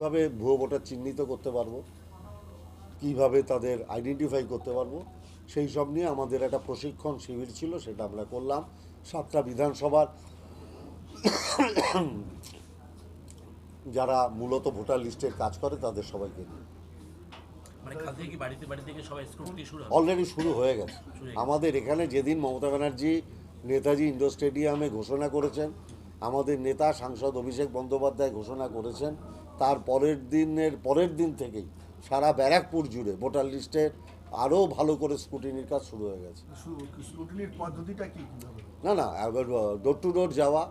কীভাবে ভুয়ো ভোটার চিহ্নিত করতে পারব? কীভাবে তাদের আইডেন্টিফাই করতে পারব? সেই সব নিয়ে আমাদের একটা প্রশিক্ষণ শিবির ছিল সেটা আমরা করলাম। সাতটা বিধানসভার যারা মূলত ভোটার লিস্টের কাজ করে তাদের সবাইকে নিয়ে। মানে অলরেডি শুরু হয়ে গেছে। আমাদের এখানে যেদিন মমতা ব্যানার্জি নেতাজি ইন্ডোর স্টেডিয়ামে ঘোষণা করেছেন আমাদের নেতা সাংসদ অভিষেক বন্দ্যোপাধ্যায় ঘোষণা করেছেন তার পরের দিনের পরের দিন থেকেই সারা ব্যারাকপুর জুড়ে ভোটার লিস্টের আরও ভালো করে স্কুটিনির কাজ শুরু হয়ে গেছে। পদ্ধতিটা কি না না ডোর টু ডোর যাওয়া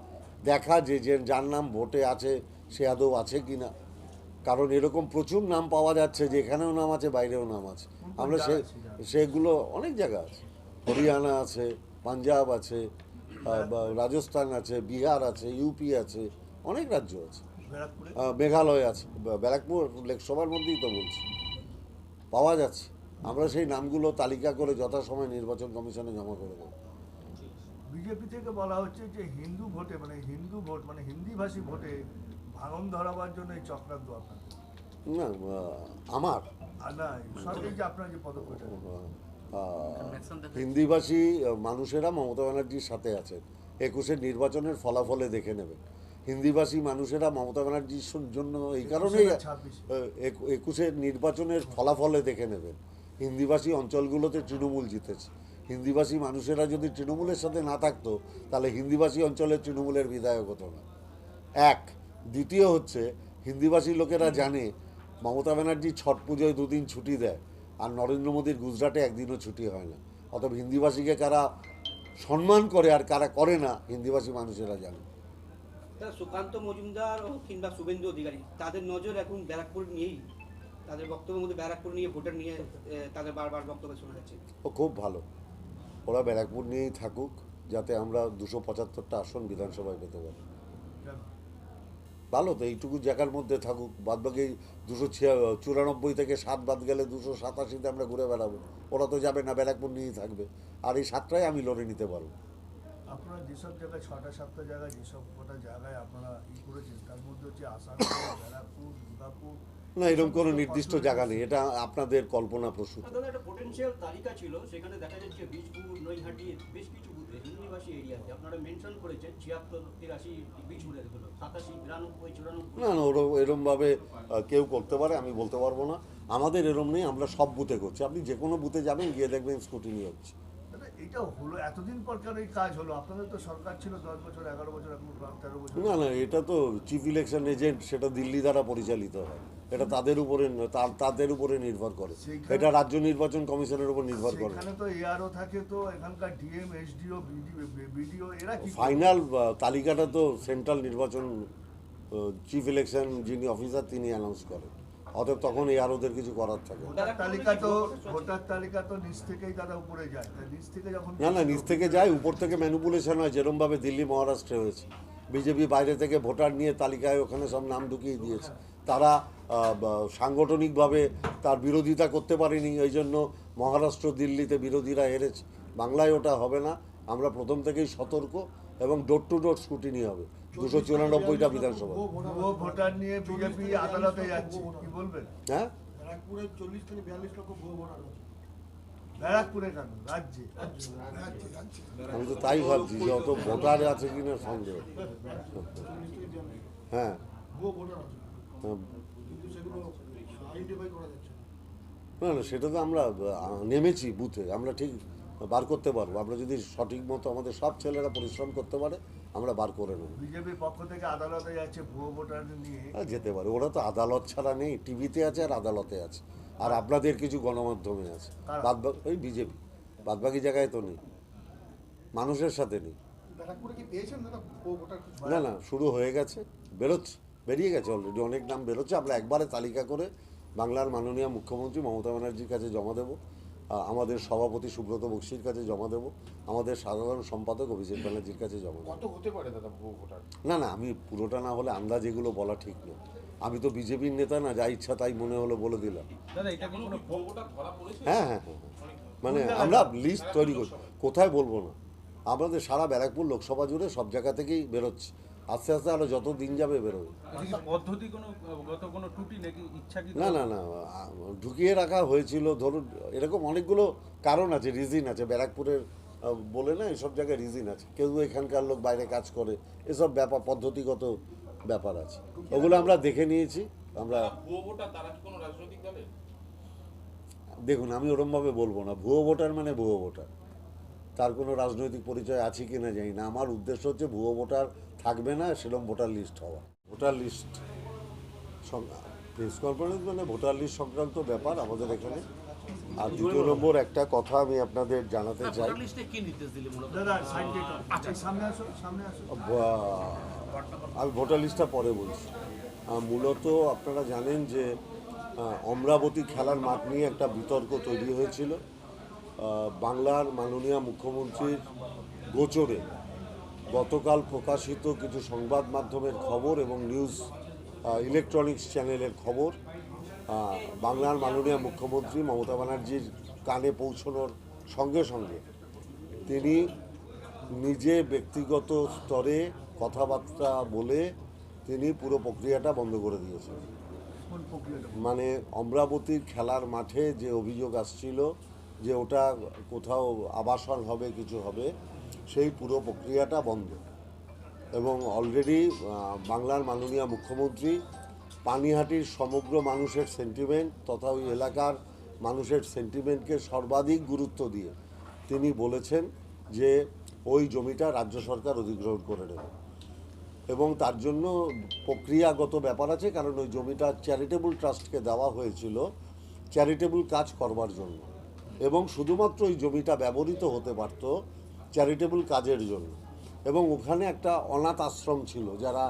দেখা যে যে যার নাম ভোটে আছে সে আদৌ আছে কি না? কারণ এরকম প্রচুর নাম পাওয়া যাচ্ছে যে এখানেও নাম আছে বাইরেও নাম আছে। আমরা সে সেগুলো অনেক জায়গা আছে। হরিয়ানা আছে পাঞ্জাব আছে রাজস্থান আছে বিহার আছে ইউপি আছে অনেক রাজ্য আছে। মেঘালয় আছে। ব্যারাকপুর লেকসভার মধ্যেই তো বলছি। পাওয়া যাচ্ছে। আমরা সেই নামগুলো তালিকা করে যথাসময় নির্বাচন কমিশনে জমা করে দেবো। বিজেপি থেকে বলা হচ্ছে যে হিন্দু ভোটে মানে হিন্দু ভোট মানে হিন্দিভাষী ভোটে ভাঙন ধরাবার জন্য এই চক্রান্ত আপনার। না আমার। হিন্দিভাষী মানুষেরা মমতা ব্যানার্জির সাথে আছেন। একুশের নির্বাচনের ফলাফলে দেখে নেবেন। হিন্দিভাষী মানুষেরা মমতা ব্যানার্জির জন্য এই কারণেই একু- একুশের নির্বাচনের ফলাফলে দেখে নেবেন হিন্দিভাষী অঞ্চলগুলোতে তৃণমূল জিতেছে। হিন্দিভাষী মানুষেরা যদি তৃণমূলের সাথে না থাকতো তাহলে হিন্দিভাষী অঞ্চলের তৃণমূলের বিধায়ক হতো না। এক দ্বিতীয় হচ্ছে হিন্দিভাষী লোকেরা জানে মমতা ব্যানার্জি ছট পুজোয় দুদিন ছুটি দেয় আর নরেন্দ্র মোদীর গুজরাটে একদিনও ছুটি হয় না। অতএব হিন্দিভাষীকে কারা সম্মান করে আর কারা করে না হিন্দিভাষী মানুষেরা জানে। সুকান্ত মজুমদার ও কিংবা শুভেন্দু অধিকারী তাদের নজর এখন ব্যারাকপুর নিয়েই। তাদের বক্তব্যের মধ্যে ব্যারাকপুর নিয়ে ভোটার নিয়ে তাদের বারবার বক্তব্য শোনা যাচ্ছে। ও খুব ভালো। ওরা ব্যারাকপুর নিয়েই থাকুক যাতে আমরা দুশো পঁচাত্তরটা আসন বিধানসভায় পেতে পারি। ভালো তো এইটুকু জায়গার মধ্যে থাকুক বাদ বাকি দুশো চুরানব্বই থেকে সাত বাদ গেলে দুশো সাতাশিতে আমরা ঘুরে বেড়াবো। ওরা তো যাবে না ব্যারাকপুর নিয়েই থাকবে। আর এই সাতটাই আমি লড়ে নিতে পারব। আপনারা যেসব জায়গায় ছটা সাতটা জায়গায় যেসব কটা জায়গায় আপনারা ই করেছেন তার মধ্যে হচ্ছে আসাম ব্যারাকপুর দুর্গাপুর না এরকম কোনো নির্দিষ্ট জায়গা নেই এটা আপনাদের কল্পনা প্রসূত। তাদের একটা পোটেনশিয়াল তালিকা ছিল সেখানে দেখা যাচ্ছে বীজপুর নৈহাটি বেশ কিছু বুথে হিন্দিভাষী এরিয়াতে আপনারা মেনশন করেছেন ছিয়াত্তর তিরাশি সাতাশি বিরানব্বই চুরানব্বই। না না ওরম এরমভাবে কেউ করতে পারে আমি বলতে পারব না। আমাদের এরম নেই আমরা সব বুথে করছি। আপনি যে কোনো বুথে যাবেন গিয়ে দেখবেন স্কুটি নিয়ে হচ্ছে। এটা হলো এতদিন পর কেন এই কাজ হলো? আপনাদের তো সরকার ছিল দশ বছর এগারো বছর এখন তেরো বছর। না না এটা তো চিফ ইলেকশন এজেন্ট সেটা দিল্লি দ্বারা পরিচালিত হয়। এটা তাদের উপরে তাদের উপরে নির্ভর করে। এটা রাজ্য নির্বাচন কমিশনের উপর নির্ভর করে। তো এআরও থাকে তো এখানকার ডিএম এসডিও বিডিও এরা করে? ফাইনাল তালিকাটা তো সেন্ট্রাল নির্বাচন চিফ ইলেকশন যিনি অফিসার তিনি অ্যানাউন্স করেন। অতএব তখন এই আর ওদের কিছু করার থাকে। না। তালিকা তো ভোটার তালিকা তো নিচ থেকেই তারা উপরে যায়। নিচ থেকে যখন না না নিচ থেকে যায় উপর থেকে ম্যানুপুলেশন হয় যেরমভাবে দিল্লি মহারাষ্ট্রে হয়েছে। বিজেপি বাইরে থেকে ভোটার নিয়ে তালিকায় ওখানে সব নাম ঢুকিয়ে দিয়েছে। তারা সাংগঠনিকভাবে তার বিরোধিতা করতে পারেনি এই জন্য মহারাষ্ট্র দিল্লিতে বিরোধীরা হেরেছে। বাংলায় ওটা হবে না। আমরা প্রথম থেকেই সতর্ক এবং ডোর টু ডোর স্কুটিনি হবে। দুশো চুরানব্বইটা বিধানসভা। ভোটার নিয়ে বিজেপি আদালতে যাচ্ছে কি বলবেন? হ্যাঁ? ব্যারাকপুরে চল্লিশ থেকে বিয়াল্লিশ লক্ষ ভুয়ো ভোটার ব্যারাকপুরে কেন? রাজ্যে? রাজ্যে রাজ্যে আমি তো তাই ভাবছি যে অত ভোটার আছে কিনা সন্দেহ। হ্যাঁ। ভুয়ো ভোটার আছে। হ্যাঁ। না। না সেটা তো আমরা নেমেছি বুথে। আমরা ঠিক বার করতে পারব। আমরা যদি সঠিক মতো আমাদের সব ছেলেরা পরিশ্রম করতে পারে আমরা বার করে নেব। বিজেপির পক্ষ থেকে আদালতে যাচ্ছে ভুয়ো ভোটার নিয়ে। যেতে পারে। ওরা তো আদালত ছাড়া নেই টিভিতে আছে আর আদালতে আছে। আর আপনাদের কিছু গণমাধ্যমে আছে? বাদ ওই বিজেপি। বাদ বাকি জায়গায় তো নেই। মানুষের সাথে নেই। না না শুরু হয়ে গেছে। বেরোচ্ছে বেরিয়ে গেছে অলরেডি অনেক নাম বেরোচ্ছে। আমরা একবারে তালিকা করে বাংলার মাননীয় মুখ্যমন্ত্রী মমতা ব্যানার্জির কাছে জমা দেব। আমাদের সভাপতি সুব্রত বক্সির কাছে জমা দেব। আমাদের সাধারণ সম্পাদক অভিষেক ব্যানার্জির কাছে জমা দেবো। কত হতে পারে দাদা ভোটার? না না আমি পুরোটা না হলে আন্দাজ এগুলো বলা ঠিক নয়। আমি তো বিজেপির নেতা না যা ইচ্ছা তাই মনে হলো বলে দিলাম। হ্যাঁ হ্যাঁ হ্যাঁ হ্যাঁ। মানে আমরা লিস্ট তৈরি করছি কোথায় বলব না? আমাদের সারা ব্যারাকপুর লোকসভা জুড়ে সব জায়গা থেকেই বেরোচ্ছে। আস্তে আস্তে আরও যত দিন যাবে বেরোবে। এটা পদ্ধতি কোনো গত কোনো ত্রুটি নাকি ইচ্ছাকৃত না না না ঢুকিয়ে রাখা হয়েছিল ধরুন এরকম অনেকগুলো কারণ আছে রিজিন আছে ব্যারাকপুরের বলে না এসব জায়গায় রিজিন আছে। কেউ এখানকার লোক বাইরে কাজ করে এসব ব্যাপার পদ্ধতিগত ব্যাপার আছে। ওগুলো আমরা দেখে নিয়েছি আমরা দেখুন আমি ওরমভাবে বলব না ভুয়ো ভোটার মানে ভুয়ো ভোটার। তার কোনো রাজনৈতিক পরিচয় আছে কি না জানি না। আমার উদ্দেশ্য হচ্ছে ভুয়ো ভোটার থাকবে না সেরকম ভোটার লিস্ট হওয়া। ভোটার লিস্ট প্রেস কনফারেন্স মানে ভোটার লিস্ট সংক্রান্ত ব্যাপার আমাদের এখানে। আর দ্বিতীয় নম্বর একটা কথা আমি আপনাদের জানাতে চাই। বা- আমি ভোটার লিস্টটা পরে বলছি। মূলত আপনারা জানেন যে অমরাবতী খেলার মাঠ নিয়ে একটা বিতর্ক তৈরি হয়েছিল। বাংলার মাননীয় মুখ্যমন্ত্রীর গোচরে গতকাল প্রকাশিত কিছু সংবাদ মাধ্যমের খবর এবং নিউজ ইলেকট্রনিক্স চ্যানেলের খবর বাংলার মাননীয় মুখ্যমন্ত্রী মমতা ব্যানার্জির কানে পৌঁছানোর সঙ্গে সঙ্গে তিনি নিজে ব্যক্তিগত স্তরে কথাবার্তা বলে তিনি পুরো প্রক্রিয়াটা বন্ধ করে দিয়েছেন। মানে অমরাবতীর খেলার মাঠে যে অভিযোগ আসছিল যে ওটা কোথাও আবাসন হবে, কিছু হবে, সেই পুরো প্রক্রিয়াটা বন্ধ। এবং অলরেডি বাংলার মাননীয় মুখ্যমন্ত্রী পানিহাটির সমগ্র মানুষের সেন্টিমেন্ট তথা ওই এলাকার মানুষের সেন্টিমেন্টকে সর্বাধিক গুরুত্ব দিয়ে তিনি বলেছেন যে ওই জমিটা রাজ্য সরকার অধিগ্রহণ করে নেবে। এবং তার জন্য প্রক্রিয়াগত ব্যাপার আছে, কারণ ওই জমিটা চ্যারিটেবল ট্রাস্টকে দেওয়া হয়েছিল। চ্যারিটেবল কাজ করবার জন্য। এবং শুধুমাত্র ওই জমিটা ব্যবহৃত হতে পারত চ্যারিটেবল কাজের জন্য। এবং ওখানে একটা অনাথ আশ্রম ছিল যারা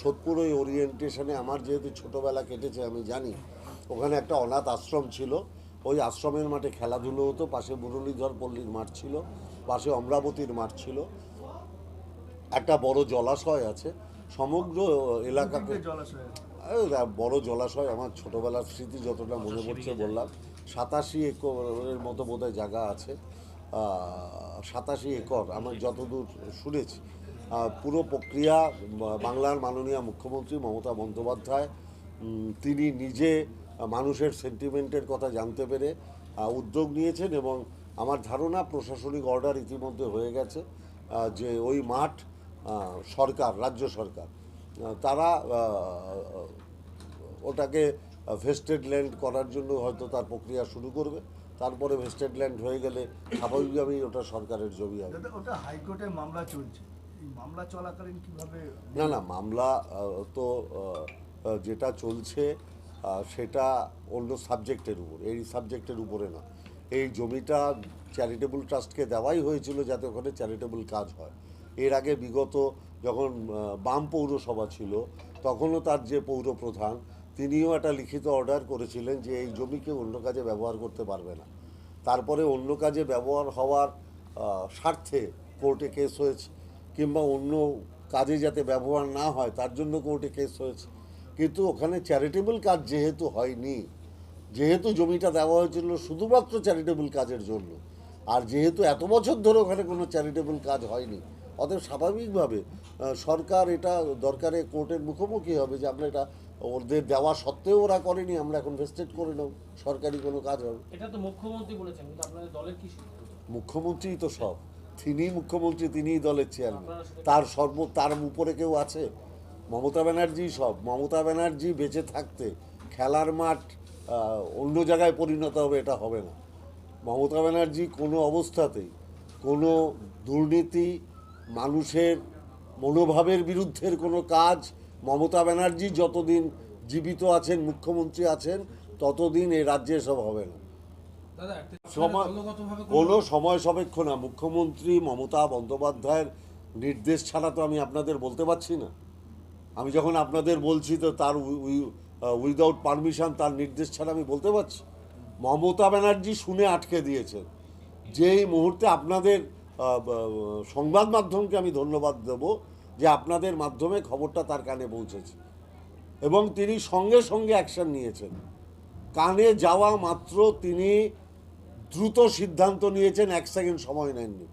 সোদপুর ওই ওরিয়েন্টেশনে আমার যেহেতু ছোটোবেলা কেটেছে আমি জানি ওখানে একটা অনাথ আশ্রম ছিল। ওই আশ্রমের মাঠে খেলাধুলো হতো পাশে মুরলীধর পল্লীর মাঠ ছিল পাশে অমরাবতীর মাঠ ছিল। একটা বড় জলাশয় আছে সমগ্র এলাকাতে জলাশয় বড় জলাশয় আমার ছোটবেলার স্মৃতি যতটা মনে পড়ছে বললাম। সাতাশি একরের মতো বোধহয় জায়গা আছে। সাতাশি একর, আমার যতদূর শুনেছি। পুরো প্রক্রিয়া বাংলার মাননীয় মুখ্যমন্ত্রী মমতা বন্দ্যোপাধ্যায় তিনি নিজে মানুষের সেন্টিমেন্টের কথা জানতে পেরে উদ্যোগ নিয়েছেন এবং আমার ধারণা প্রশাসনিক অর্ডার ইতিমধ্যে হয়ে গেছে যে ওই মাঠ সরকার, রাজ্য সরকার তারা ওটাকে ভেস্টেড ল্যান্ড করার জন্য হয়তো তার প্রক্রিয়া শুরু করবে। তারপরে ভেস্টেড ল্যান্ড হয়ে গেলে স্বাভাবিকভাবেই ওটা সরকারের জমি হবে ওটা হাইকোর্টে মামলা চলছে। মামলা চলাকালীন কীভাবে না না মামলা তো যেটা চলছে সেটা অন্য সাবজেক্টের উপর। এই সাবজেক্টের উপরে না। এই জমিটা চ্যারিটেবল ট্রাস্টকে দেওয়াই হয়েছিল যাতে ওখানে চ্যারিটেবল কাজ হয়। এর আগে বিগত যখন বাম পৌরসভা ছিল তখনও তার যে পৌর প্রধান তিনিও একটা লিখিত অর্ডার করেছিলেন যে এই জমিকে অন্য কাজে ব্যবহার করতে পারবে না। তারপরে অন্য কাজে ব্যবহার হওয়ার স্বার্থে কোর্টে কেস হয়েছে, কিংবা অন্য কাজে যাতে ব্যবহার না হয়, তার জন্য কোর্টে কেস হয়েছে। কিন্তু ওখানে চ্যারিটেবল কাজ যেহেতু হয়নি, যেহেতু জমিটা দেওয়া হয়েছিল শুধুমাত্র চ্যারিটেবল কাজের জন্য, আর যেহেতু এত বছর ধরে ওখানে কোনো চ্যারিটেবল কাজ হয়নি, অতএব স্বাভাবিকভাবে সরকার এটা দরকারে কোর্টের মুখোমুখি হবে যে আমরা এটা ওদের দেওয়া সত্ত্বেও ওরা করেনি আমরা এখন ভেস্টেড করে নেব সরকারি কোনো কাজ হবে এটা তো মুখ্যমন্ত্রী বলেছেন কিন্তু আপনাদের দলের কি সিদ্ধান্ত? মুখ্যমন্ত্রী তো সব তিনিই মুখ্যমন্ত্রী তিনিই দলের চেয়ারম্যান তার সর্ব তার উপরে কেউ আছে? মমতা ব্যানার্জি সব মমতা ব্যানার্জি বেঁচে থাকতে খেলার মাঠ অন্য জায়গায় পরিণত হবে এটা হবে না। মমতা ব্যানার্জি কোনো অবস্থাতেই কোনো দুর্নীতি মানুষের মনোভাবের বিরুদ্ধের কোনো কাজ মমতা ব্যানার্জি যতদিন জীবিত আছেন মুখ্যমন্ত্রী আছেন ততদিন এই রাজ্যে সব হবে না। কোনো সময় সাপেক্ষ না। মুখ্যমন্ত্রী মমতা বন্দ্যোপাধ্যায়ের নির্দেশ ছাড়া তো আমি আপনাদের বলতে পারছি না। আমি যখন আপনাদের বলছি তো তার উইদাউট পারমিশন তার নির্দেশ ছাড়া আমি বলতে পারছি। মমতা ব্যানার্জি শুনে আটকে দিয়েছেন। যেই মুহূর্তে আপনাদের সংবাদ মাধ্যমকে আমি ধন্যবাদ দেব যে আপনাদের মাধ্যমে খবরটা তার কানে পৌঁছেছে। এবং তিনি সঙ্গে সঙ্গে অ্যাকশন নিয়েছেন। কানে যাওয়া মাত্র তিনি দ্রুত সিদ্ধান্ত নিয়েছেন, এক সেকেন্ড সময় নেননি।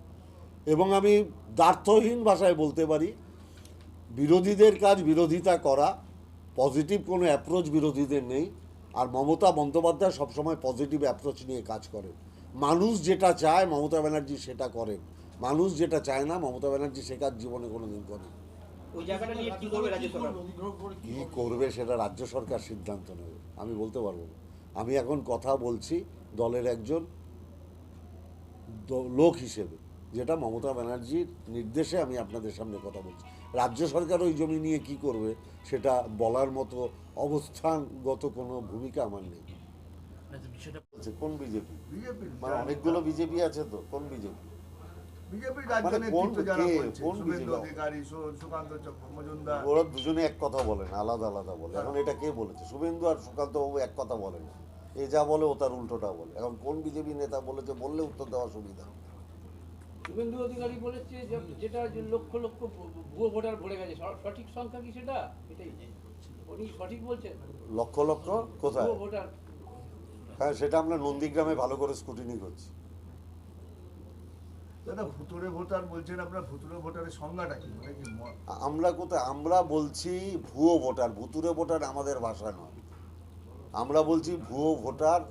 এবং আমি দ্বার্থহীন ভাষায় বলতে পারি, বিরোধীদের কাজ বিরোধিতা করা পজিটিভ কোনো অ্যাপ্রোচ বিরোধীদের নেই। আর মমতা বন্দ্যোপাধ্যায় সবসময় পজিটিভ অ্যাপ্রোচ নিয়ে কাজ করেন। মানুষ যেটা চায়, মমতা ব্যানার্জি সেটা করেন। মানুষ যেটা চায় না মমতা ব্যানার্জি সে কাজ জীবনে কোনো দিন করেন ওই জায়গাটা নিয়ে কি করবে রাজ্য সরকার? অধিগ্রহণ করে কি কী করবে সেটা রাজ্য সরকার সিদ্ধান্ত নেবে আমি বলতে পারব না। আমি এখন কথা বলছি দলের একজন লোক হিসেবে যেটা মমতা ব্যানার্জির নির্দেশে আমি আপনাদের সামনে কথা বলছি। রাজ্য সরকার ওই জমি নিয়ে কি করবে সেটা বলার মতো অবস্থানগত কোনো ভূমিকা আমার নেই। বলছে কোন বিজেপি। মানে অনেকগুলো বিজেপি আছে তো কোন বিজেপি? বিজেপির রাজ্য মানে নেতৃত্ব যারা বলছে শুভেন্দু অধিকারী সুকান্ত মজুমদার। ওরা দুজনে এক কথা বলেন আলাদা আলাদা বলে। এখন এটা কে বলেছে? শুভেন্দু আর সুকান্ত বাবু এক কথা বলে না। এ যা বলে ও তার উল্টোটা বলে। এখন কোন বিজেপি নেতা বলেছে বললে উত্তর দেওয়া সুবিধা শুভেন্দু অধিকারী বলেছে যেটা যে লক্ষ লক্ষ ভুয়ো ভোটার ভরে গেছে সঠিক সংখ্যা কি সেটা? এটাই। উনি সঠিক বলছেন। লক্ষ লক্ষ? কোথায়? ভোটার। হ্যাঁ সেটা আমরা নন্দীগ্রামে ভালো করে স্কুটিনি করছি দাদা ভুতুরে ভোটার বলছেন আপনার ভুতুরে ভোটারের সংজ্ঞাটা কি মানে কি ম- আ- আমরা কোথায়? আমরা বলছি ভুয়ো ভোটার ভুতুরে ভোটার আমাদের ভাষা নয়। আমরা বলছি ভুয়ো ভোটার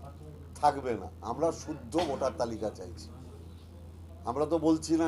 থাকবে না। আমরা শুদ্ধ ভোটার তালিকা চাইছি। আমরা তো বলছি না